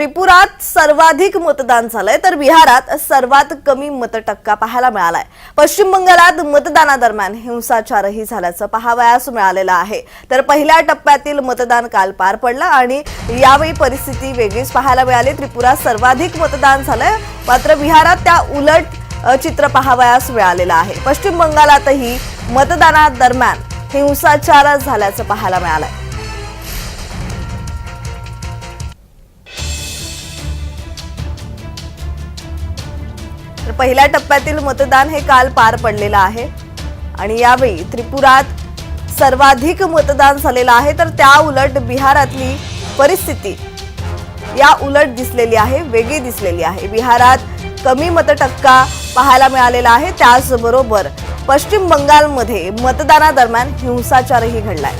त्रिपुरात सर्वाधिक मतदान झालंय तर बिहारात सर्वात कमी मतटक्का पाहायला मिळालाय. पश्चिम बंगालात मतदानादरम्यान हिंसाचारही झाल्याचं पाहावयास मिळालेलं आहे. तर पहिल्या टप्प्यातील मतदान काल पार पडलं आणि यावेळी परिस्थिती वेगळीच पाहायला मिळाली. त्रिपुरात सर्वाधिक मतदान झालंय मात्र बिहारात त्या उलट चित्र पाहावयास मिळालेलं आहे. पश्चिम बंगालातही मतदानादरम्यान हिंसाचार झाल्याचं पाहायला मिळालंय. तर पहिल्या टप्प्यातील मतदान हे काल पार पडलेलं आहे. आणि यावेळी त्रिपुरात सर्वाधिक मतदान झालेलं आहे. तर त्या उलट बिहारातली परिस्थिती या उलट दिसलेली आहे वेगळी दिसलेली आहे. बिहारात कमी मतटक्का पाहायला मिळालेला आहे. त्याचबरोबर पश्चिम बंगालमध्ये मतदानादरम्यान हिंसाचारही घडलाय.